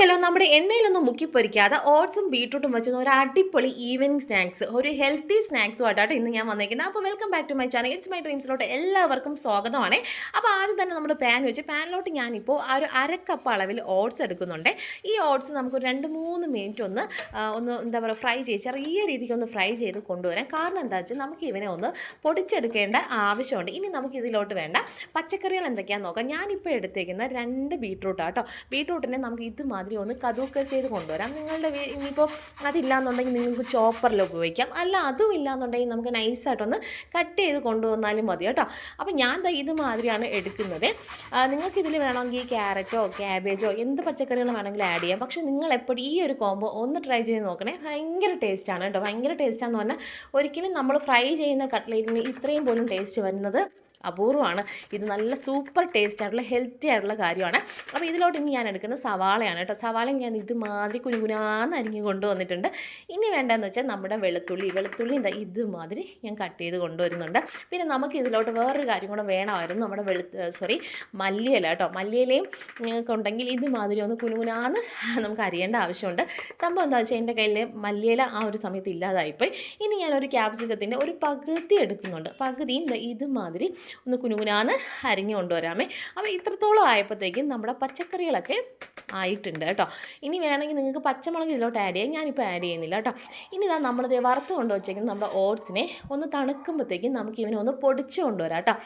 Hello നമ്മുടെ എണ്ണയിലൊന്നും മുക്കി പൊരിക്കാതെ ഓട്സും ബീട്രൂട്ടും വെച്ചുന്ന ഒരു അടിപൊളി ഈവനിങ് സ്നാക്സ് ഒരു ഹെൽത്തി സ്നാക്സും ആയിട്ടാണ് ഇന്ന് ഞാൻ വന്നേക്കുന്നത്. അപ്പോൾ welcome back to my channel it's my ഡ്രീംസിലോട്ട് എല്ലാവർക്കും സ്വാഗതമാണ്. അപ്പോൾ ആദ്യം തന്നെ നമ്മൾ പാൻ വെച്ച് പാനിലോട്ട് ഞാനിപ്പോൾ ആ ഒരു അരക്കപ്പ് അളവിൽ ഓട്സ് എടുക്കുന്നുണ്ട്. ഈ ഓട്സ് നമുക്ക് രണ്ട് മൂന്ന് മിനിറ്റ് ഒന്ന് ഒന്ന് എന്താ പറയുക ഫ്രൈ ചെയ്ത് ചെറിയ രീതിക്ക് ഒന്ന് ഫ്രൈ ചെയ്ത് കൊണ്ടുവരാം. കാരണം എന്താ വെച്ചാൽ നമുക്ക് ഇവനെ ഒന്ന് പൊടിച്ചെടുക്കേണ്ട ആവശ്യമുണ്ട്. ഇനി നമുക്ക് ഇതിലോട്ട് വേണ്ട പച്ചക്കറികൾ എന്തൊക്കെയാണെന്ന് നോക്കാം. ഞാനിപ്പോൾ എടുത്തേക്കുന്ന രണ്ട് ബീട്രൂട്ടാണ് കേട്ടോ ബീട്രൂട്ടിനെ നമുക്ക് ഇതുമാതിരി ഒന്ന് കതൂക്ക ചെയ്ത് കൊണ്ടുവരാം. നിങ്ങളുടെ ഇനിയിപ്പോൾ അതില്ലാന്നുണ്ടെങ്കിൽ നിങ്ങൾക്ക് ചോപ്പറിൽ ഉപയോഗിക്കാം. അല്ല അതും ഇല്ലാന്നുണ്ടെങ്കിൽ നമുക്ക് നൈസായിട്ടൊന്ന് കട്ട് ചെയ്ത് കൊണ്ടുവന്നാലും മതി കേട്ടോ. അപ്പോൾ ഞാൻ ഇതുമാതിരിയാണ് എടുക്കുന്നത്. നിങ്ങൾക്കിതിൽ വേണമെങ്കിൽ ക്യാരറ്റോ ക്യാബേജോ എന്ത് പച്ചക്കറികളും വേണമെങ്കിലും ആഡ് ചെയ്യാം. പക്ഷേ നിങ്ങൾ എപ്പോഴും ഈ ഒരു കോംബോ ഒന്ന് ട്രൈ ചെയ്ത് നോക്കണേ. ഭയങ്കര ടേസ്റ്റാണ് കേട്ടോ. ഭയങ്കര ടേസ്റ്റാന്ന് പറഞ്ഞാൽ ഒരിക്കലും നമ്മൾ ഫ്രൈ ചെയ്യുന്ന കട്ട്ലേറ്റിന് ഇത്രയും പോലും ടേസ്റ്റ് വരുന്നത് അപൂർവമാണ്. ഇത് നല്ല സൂപ്പർ ടേസ്റ്റ് ആയിട്ടുള്ള ഹെൽത്തി ആയിട്ടുള്ള കാര്യമാണ്. അപ്പോൾ ഇതിലോട്ട് ഇനി ഞാൻ എടുക്കുന്ന സവാളയാണ് കേട്ടോ. സവാള ഞാൻ ഇതുമാതിരി കുനുകുനാന്ന് അരിഞ്ഞു കൊണ്ടുവന്നിട്ടുണ്ട്. ഇനി വേണ്ടതെന്ന് വെച്ചാൽ നമ്മുടെ വെളുത്തുള്ളി. വെളുത്തുള്ളി എന്താ? ഇതുമാതിരി ഞാൻ കട്ട് ചെയ്ത് കൊണ്ടുവരുന്നുണ്ട്. പിന്നെ നമുക്ക് ഇതിലോട്ട് വേറൊരു കാര്യം കൂടെ വേണമായിരുന്നു. നമ്മുടെ വെളു സോറി മല്ലിയല കേട്ടോ. മല്ലിയലയും നിങ്ങൾക്ക് ഉണ്ടെങ്കിൽ ഇതുമാതിരി ഒന്ന് കുനുകുനാന്ന് നമുക്ക് അറിയേണ്ട ആവശ്യമുണ്ട്. സംഭവം എന്താ വെച്ചാൽ എന്റെ കയ്യിൽ മല്ലിയില ആ ഒരു സമയത്ത് ഇല്ലാതായിപ്പോയി. ഇനി ഞാനൊരു ക്യാപ്സിക്കത്തിന്റെ ഒരു പകുതി എടുക്കുന്നുണ്ട്. പകുതിയും ഇതുമാതിരി ഒന്ന് കുനുകുനാന്ന് അരിഞ്ഞു കൊണ്ടുവരാമേ. അപ്പോൾ ഇത്രത്തോളം ആയപ്പോഴത്തേക്കും നമ്മുടെ പച്ചക്കറികളൊക്കെ ആയിട്ടുണ്ട് കേട്ടോ. ഇനി വേണമെങ്കിൽ നിങ്ങൾക്ക് പച്ചമുളക് ഇതിലോട്ട് ആഡ് ചെയ്യാം. ഞാനിപ്പോൾ ആഡ് ചെയ്യുന്നില്ല കേട്ടോ. ഇനി ഇതാ നമ്മളിത് വറുത്ത് കൊണ്ടുവച്ചേക്കും നമ്മുടെ ഓട്സിനെ ഒന്ന് തണുക്കുമ്പോഴത്തേക്കും നമുക്ക് ഇവനെ ഒന്ന് പൊടിച്ച് കൊണ്ടുവരാം കേട്ടോ.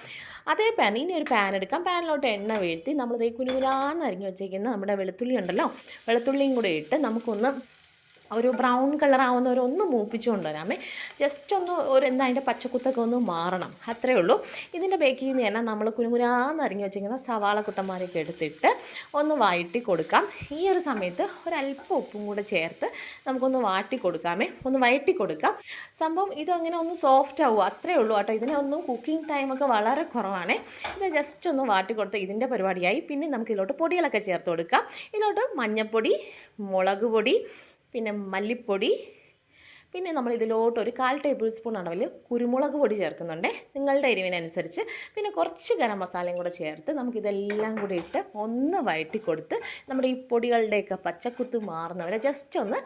അതേ പാൻ ഇനി ഒരു പാൻ എടുക്കാം. പാനിലോട്ട് എണ്ണ വീഴ്ത്തി നമ്മളിത് കുനുകുനാന്ന് അരിഞ്ഞു വെച്ചേക്കുന്ന നമ്മുടെ വെളുത്തുള്ളി ഉണ്ടല്ലോ. വെളുത്തുള്ളിയും കൂടെ ഇട്ട് നമുക്കൊന്ന് ഒരു ബ്രൗൺ കളർ ഒരു ഒന്ന് മൂപ്പിച്ച് കൊണ്ടുവരാമേ. ജസ്റ്റ് ഒന്ന് ഒരു എന്താ അതിന്റെ പച്ചക്കുത്തൊക്കെ ഒന്ന് മാറണം. അത്രേ ഉള്ളൂ. ഇതിന്റെ ബേക്കിൽ നിന്ന് തന്നെ നമ്മൾ കുനുകുനാന്ന് അരിഞ്ഞു വെച്ചിരിക്കുന്ന സവാള കുട്ടന്മാരൊക്കെ എടുത്തിട്ട് ഒന്ന് വഴറ്റി കൊടുക്കാം. ഈ ഒരു സമയത്ത് ഒരല്പം ഉപ്പും കൂടെ ചേർത്ത് നമുക്കൊന്ന് വാട്ടി കൊടുക്കാമേ. ഒന്ന് വഴറ്റി കൊടുക്കാം. സംഭവം ഇതങ്ങനെ ഒന്ന് സോഫ്റ്റ് ആവുക. അത്രേ ഉള്ളൂ കേട്ടോ. ഇതിനെ ഒന്നും കുക്കിംഗ് ടൈമൊക്കെ വളരെ കുറവാണ്. ഇത് ജസ്റ്റ് ഒന്ന് വാട്ടി കൊടുത്ത് ഇതിന്റെ പരിപാടിയായി. പിന്നെ നമുക്ക് ഇതിലോട്ട് പൊടികളൊക്കെ ചേർത്ത് കൊടുക്കാം. ഇതിലോട്ട് മഞ്ഞൾപ്പൊടി മുളക് പൊടി പിന്നെ മല്ലിപ്പൊടി പിന്നെ നമ്മൾ ഇതിലോട്ട് ഒരു കാൽ ടേബിൾ സ്പൂൺ അളവിൽ കുരുമുളക് പൊടി ചേർക്കുന്നുണ്ട്. നിങ്ങളുടെ എരിവിനനുസരിച്ച്. പിന്നെ കുറച്ച് ഗരം മസാലയും കൂടെ ചേർത്ത് നമുക്കിതെല്ലാം കൂടി ഇട്ട് ഒന്ന് വഴറ്റി നമ്മുടെ ഈ പൊടികളുടെയൊക്കെ പച്ചക്കുത്ത് മാറുന്നവരെ ജസ്റ്റ് ഒന്ന്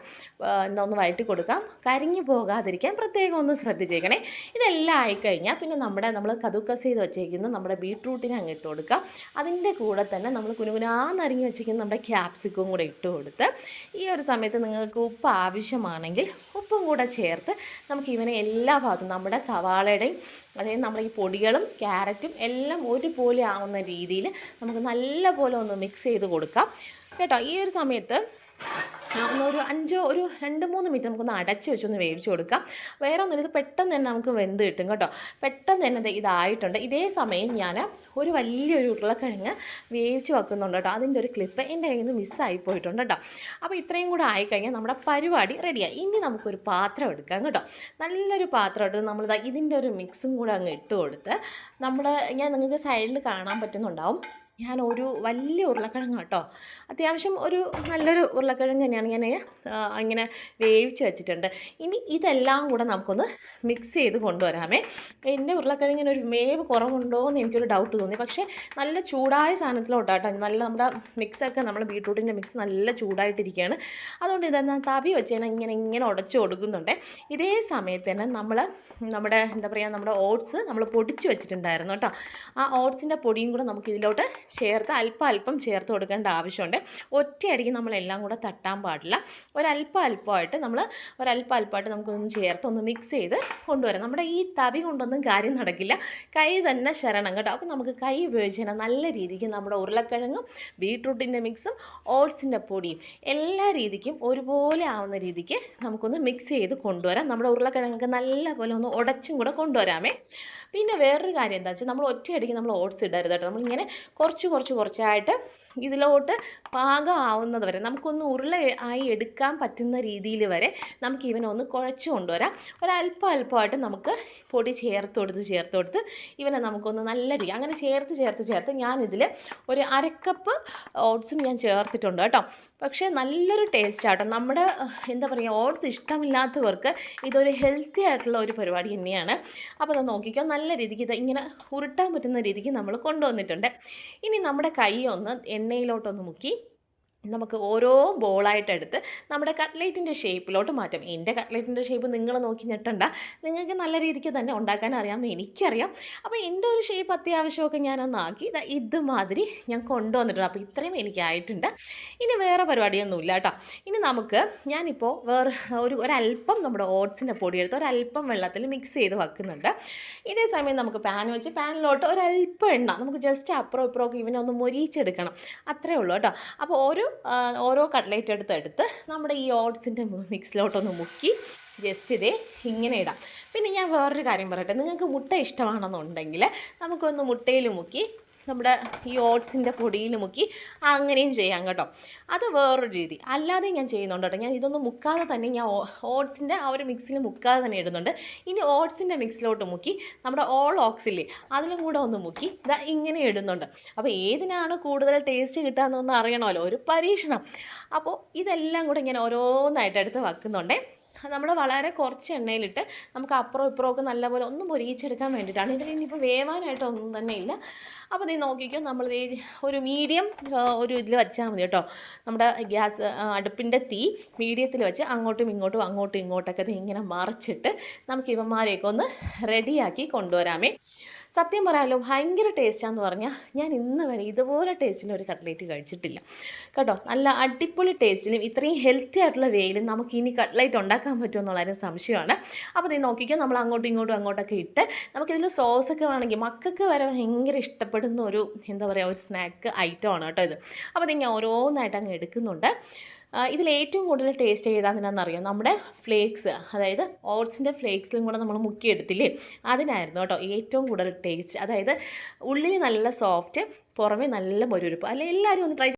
എന്താ ഒന്ന് വഴറ്റി കൊടുക്കാം. കരിഞ്ഞു പോകാതിരിക്കാൻ പ്രത്യേകം ഒന്ന് ശ്രദ്ധിച്ചേക്കണേ. ഇതെല്ലാം ആയിക്കഴിഞ്ഞാൽ പിന്നെ നമ്മുടെ നമ്മൾ കതുക്കസ് ചെയ്ത് വെച്ചേക്കുന്ന നമ്മുടെ ബീട്രൂട്ടിനെ അങ്ങ് ഇട്ട് കൊടുക്കാം അതിന്റെ കൂടെ തന്നെ നമ്മൾ കുനുകുനാന്നരിഞ്ഞ് വെച്ചിരിക്കുന്ന നമ്മുടെ ക്യാപ്സിക്കും കൂടെ ഇട്ട് കൊടുത്ത് ഈ ഒരു സമയത്ത് നിങ്ങൾക്ക് ഉപ്പ് ആവശ്യമാണെങ്കിൽ ഉപ്പും കൂടെ ചേർത്ത് നമുക്ക് ഇവനെ എല്ലാ ഭാഗത്തും നമ്മുടെ സവാളയുടെയും അതായത് നമ്മൾ ഈ പൊടികളും ക്യാരറ്റും എല്ലാം ഒരുപോലെ ആവുന്ന രീതിയിൽ നമുക്ക് നല്ല പോലെ ഒന്ന് മിക്സ് ചെയ്ത് കൊടുക്കാം. കേട്ടോ ഈ ഒരു സമയത്ത് ഒരു അഞ്ചോ ഒരു രണ്ട് മൂന്ന് മിനിറ്റ് നമുക്കൊന്ന് അടച്ച് വെച്ചൊന്ന് വേവിച്ച് കൊടുക്കാം. വേറെ ഒന്നും ഇത് പെട്ടെന്ന് തന്നെ നമുക്ക് വെന്ത് കിട്ടും കേട്ടോ. പെട്ടെന്ന് തന്നെ ഇതായിട്ടുണ്ട്. ഇതേ സമയം ഞാൻ ഒരു വലിയൊരു ഉരുളക്കിഴങ്ങ് വേവിച്ച് വെക്കുന്നുണ്ട് കേട്ടോ. അതിന്റെ ഒരു ക്ലിപ്പ് എന്റെ കയ്യിൽ നിന്ന് മിസ്സായി പോയിട്ടുണ്ട് കേട്ടോ. അപ്പോൾ ഇത്രയും കൂടെ ആയിക്കഴിഞ്ഞാൽ നമ്മുടെ പരിപാടി റെഡിയായി ഇനി നമുക്കൊരു പാത്രം എടുക്കാം കേട്ടോ. നല്ലൊരു പാത്രം എടുത്ത് നമ്മളിതാ ഇതിന്റെ ഒരു മിക്സും കൂടെ അങ്ങ് ഇട്ട് കൊടുത്ത് നമ്മൾ ഞാൻ നിങ്ങൾക്ക് സൈഡിൽ കാണാൻ പറ്റുന്നുണ്ടാവും. ഞാൻ ഒരു വലിയ ഉരുളക്കിഴങ്ങ് കേട്ടോ. അത്യാവശ്യം ഒരു നല്ലൊരു ഉരുളക്കിഴങ്ങ് തന്നെയാണ് ഞാൻ ഇങ്ങനെ വേവിച്ച് വെച്ചിട്ടുണ്ട്. ഇനി ഇതെല്ലാം കൂടെ നമുക്കൊന്ന് മിക്സ് ചെയ്ത് കൊണ്ടുവരാമേ. എന്റെ ഉരുളക്കിഴങ്ങിന് ഒരു വേവ് കുറവുണ്ടോ എന്ന് എനിക്കൊരു ഡൗട്ട് തോന്നി. പക്ഷേ നല്ല ചൂടായ സാധനത്തിലോട്ടാട്ടോ നല്ല നമ്മുടെ മിക്സൊക്കെ നമ്മുടെ ബീട്രൂട്ടിന്റെ മിക്സ് നല്ല ചൂടായിട്ടിരിക്കുകയാണ്. അതുകൊണ്ട് ഇതെന്നാ തവി വെച്ച് ഞാൻ ഇങ്ങനെ ഇങ്ങനെ ഉടച്ചു കൊടുക്കുന്നുണ്ട്. ഇതേ സമയത്ത് തന്നെ നമ്മൾ നമ്മുടെ എന്താ പറയുക നമ്മുടെ ഓട്സ് നമ്മൾ പൊടിച്ച് വെച്ചിട്ടുണ്ടായിരുന്നു കേട്ടോ. ആ ഓട്സിന്റെ പൊടിയും കൂടെ നമുക്ക് ഇതിലോട്ട് ചേർത്ത് അല്പം അല്പം ചേർത്ത് കൊടുക്കേണ്ട ആവശ്യമുണ്ട്. ഒറ്റയടിക്ക് നമ്മളെല്ലാം കൂടെ തട്ടാൻ പാടില്ല. ഒരല്പം അല്പമായിട്ട് നമ്മൾ ഒരല്പം അല്പമായിട്ട് നമുക്കൊന്ന് ചേർത്ത് ഒന്ന് മിക്സ് ചെയ്ത് കൊണ്ടുവരാം നമ്മുടെ ഈ തവി കൊണ്ടൊന്നും കാര്യം നടക്കില്ല. കൈ തന്നെ ശരണം കേട്ടോ. അപ്പോൾ നമുക്ക് കൈ ഉപയോഗിച്ച് തന്നെ നല്ല രീതിക്ക് നമ്മുടെ ഉരുളക്കിഴങ്ങും ബീട്രൂട്ടിന്റെ മിക്സും ഓട്സിന്റെ പൊടിയും എല്ലാ രീതിക്കും ഒരുപോലെ ആവുന്ന രീതിക്ക് നമുക്കൊന്ന് മിക്സ് ചെയ്ത് കൊണ്ടുവരാം. നമ്മുടെ ഉരുളക്കിഴങ്ങൊക്കെ നല്ലപോലെ ഒന്ന് ഉടച്ചും കൂടെ കൊണ്ടുവരാമേ. പിന്നെ വേറൊരു കാര്യം എന്താ വെച്ചാൽ നമ്മൾ ഒറ്റയടിക്ക് നമ്മൾ ഓട്സ് ഇടരുത് കേട്ടോ. നമ്മളിങ്ങനെ കുറച്ച് കുറച്ച് കുറച്ചായിട്ട് ഇതിലോട്ട് പാകമാവുന്നത് വരെ നമുക്കൊന്ന് ഉരുള ആയി എടുക്കാൻ പറ്റുന്ന രീതിയിൽ വരെ നമുക്ക് ഇവനെ ഒന്ന് കുഴച്ച് കൊണ്ടുവരാം. ഒരല്പം അല്പമായിട്ട് നമുക്ക് പൊടി ചേർത്ത് കൊടുത്ത് ചേർത്ത് കൊടുത്ത് ഇവനെ നമുക്കൊന്ന് നല്ല രീതി അങ്ങനെ ചേർത്ത് ചേർത്ത് ചേർത്ത് ഞാനിതിൽ ഒരു അരക്കപ്പ് ഓട്സും ഞാൻ ചേർത്തിട്ടുണ്ട് കേട്ടോ. പക്ഷേ നല്ലൊരു ടേസ്റ്റ് ആട്ടോ. നമ്മുടെ എന്താ പറയുക ഓട്സ് ഇഷ്ടമില്ലാത്തവർക്ക് ഇതൊരു ഹെൽത്തി ആയിട്ടുള്ള ഒരു പരിപാടി തന്നെയാണ്. അപ്പോൾ അത് നോക്കിക്കോ നല്ല രീതിക്ക് ഇത് ഇങ്ങനെ ഉരുട്ടാൻ പറ്റുന്ന രീതിക്ക് നമ്മൾ കൊണ്ടുവന്നിട്ടുണ്ട്. ഇനി നമ്മുടെ കൈ ഒന്ന് എണ്ണയിലോട്ടൊന്ന് മുക്കി നമുക്ക് ഓരോ ബോളായിട്ട് എടുത്ത് നമ്മുടെ കട്ട്ലേറ്റിന്റെ ഷേപ്പിലോട്ട് മാറ്റാം. എന്റെ കട്ട്ലേറ്റിന്റെ ഷേപ്പ് നിങ്ങൾ നോക്കി ഞെട്ടണ്ട. നിങ്ങൾക്ക് നല്ല രീതിക്ക് തന്നെ ഉണ്ടാക്കാൻ അറിയാമെന്ന് എനിക്കറിയാം. അപ്പോൾ എന്റെ ഒരു ഷേപ്പ് അത്യാവശ്യമൊക്കെ ഞാനൊന്നാക്കി ഇതാ ഇതുമാതിരി ഞാൻ കൊണ്ടുവന്നിട്ടുണ്ട്. അപ്പോൾ ഇത്രയും എനിക്കായിട്ടുണ്ട്. ഇനി വേറെ പരിപാടിയൊന്നുമില്ല കേട്ടോ. ഇനി നമുക്ക് ഞാനിപ്പോൾ വേറെ ഒരു ഒരല്പം നമ്മുടെ ഓട്സിന്റെ പൊടി എടുത്ത് ഒരല്പം വെള്ളത്തിൽ മിക്സ് ചെയ്ത് വെക്കുന്നുണ്ട്. ഇതേ സമയം നമുക്ക് പാൻ വെച്ച് പാനിലോട്ട് ഒരല്പം എണ്ണ. നമുക്ക് ജസ്റ്റ് അപ്പുറം ഇപ്പുറമൊക്കെ ഇവനെ ഒന്ന് മൊരിയിച്ചെടുക്കണം അത്രേ ഉള്ളൂ കേട്ടോ. അപ്പോൾ ആ, ഓരോ കട്ട്ലേറ്റ് എടുത്ത് എടുത്ത് നമ്മുടെ ഈ ഓട്സിന്റെ മിക്സിലോട്ടൊന്ന് മുക്കി ജസ്റ്റ് ഇതേ ഇങ്ങനെ ഇടാം. പിന്നെ ഞാൻ വേറൊരു കാര്യം പറയട്ടെ നിങ്ങൾക്ക് മുട്ട ഇഷ്ടമാണെന്നുണ്ടെങ്കിൽ നമുക്കൊന്ന് മുട്ടയിൽ മുക്കി നമ്മുടെ ഈ ഓട്സിന്റെ പൊടിയിൽ മുക്കി അങ്ങനെയും ചെയ്യാം കേട്ടോ. അത് വേറൊരു രീതി. അല്ലാതെ ഞാൻ ചെയ്യുന്നുണ്ട് കേട്ടോ. ഞാൻ ഇതൊന്നും മുക്കാതെ തന്നെ ഞാൻ ഓട്സിന്റെ ആ ഒരു മിക്സിൽ മുക്കാതെ തന്നെ ഇടുന്നുണ്ട്. ഇനി ഓട്സിന്റെ മിക്സിലോട്ട് മുക്കി നമ്മുടെ ഓൾ ഓക്സില്ലേ അതിലും കൂടെ ഒന്ന് മുക്കി ഇതാ ഇങ്ങനെ ഇടുന്നുണ്ട്. അപ്പോൾ ഏതിനാണ് കൂടുതൽ ടേസ്റ്റ് കിട്ടുകയെന്നൊന്ന് അറിയണമല്ലോ. ഒരു പരീക്ഷണം. അപ്പോൾ ഇതെല്ലാം കൂടെ ഇങ്ങനെ ഓരോന്നായിട്ട് എടുത്ത് വെക്കുന്നുണ്ടേ. നമ്മൾ വളരെ കുറച്ച് എണ്ണയിലിട്ട് നമുക്ക് അപ്പുറം ഇപ്പുറം ഒക്കെ നല്ലപോലെ ഒന്ന് പൊരിയിച്ചെടുക്കാൻ വേണ്ടിയിട്ടാണ്. ഇതിൽ ഇനിയിപ്പോൾ വേവാനായിട്ടൊന്നും തന്നെ ഇല്ല. അപ്പോൾ നീ നോക്കിക്കോ നമ്മൾ ഒരു മീഡിയം ഒരു ഇതിൽ വെച്ചാൽ മതി കേട്ടോ. നമ്മുടെ ഗ്യാസ് അടുപ്പിന്റെ തീ മീഡിയത്തിൽ വെച്ച് അങ്ങോട്ടും ഇങ്ങോട്ടും അങ്ങോട്ടും ഇങ്ങോട്ടൊക്കെ ഇങ്ങനെ മറിച്ചിട്ട് നമുക്ക് ഇവന്മാരെയൊക്കെ ഒന്ന് റെഡിയാക്കി കൊണ്ടുവരാമേ. സത്യം പറയാമല്ലോ ഭയങ്കര ടേസ്റ്റാന്ന് പറഞ്ഞാൽ ഞാൻ ഇന്ന് വരെ ഇതുപോലെ ടേസ്റ്റിൽ ഒരു കട്ട്ലേറ്റ് കഴിച്ചിട്ടില്ല. കേട്ടോ നല്ല അടിപൊളി ടേസ്റ്റിലും ഇത്രയും ഹെൽത്തി ആയിട്ടുള്ള വേയിലും നമുക്ക് ഇനി കട്ട്ലേറ്റ് ഉണ്ടാക്കാൻ പറ്റുമോ എന്നുള്ളൊരു സംശയമാണ്. അപ്പോൾ ഇത് നോക്കിക്കോ നമ്മൾ അങ്ങോട്ടും ഇങ്ങോട്ടും അങ്ങോട്ടൊക്കെ ഇട്ട് നമുക്കിതിൽ സോസൊക്കെ വേണമെങ്കിൽ മക്കൾക്ക് വരെ ഭയങ്കര ഇഷ്ടപ്പെടുന്ന ഒരു എന്താ പറയുക ഒരു സ്നാക്ക് ഐറ്റമാണ് കേട്ടോ ഇത്. അപ്പോൾ ഇത് ഞാൻ ഓരോന്നായിട്ട് അങ്ങ് എടുക്കുന്നുണ്ട്. ഇതിൽ ഏറ്റവും കൂടുതൽ ടേസ്റ്റ് ചെയ്താൽ നമ്മുടെ ഫ്ലേക്സ് അതായത് ഓട്സിന്റെ ഫ്ലേക്സിലും കൂടെ നമ്മൾ മുക്കിയെടുത്തില്ലേ? അതിനായിരുന്നു കേട്ടോ ഏറ്റവും കൂടുതൽ ടേസ്റ്റ് അതായത് ഉള്ളിൽ നല്ല സോഫ്റ്റ് പുറമേ നല്ല മൊരുപ്പ് അല്ലെ എല്ലാവരും ഒന്ന് ട്രൈ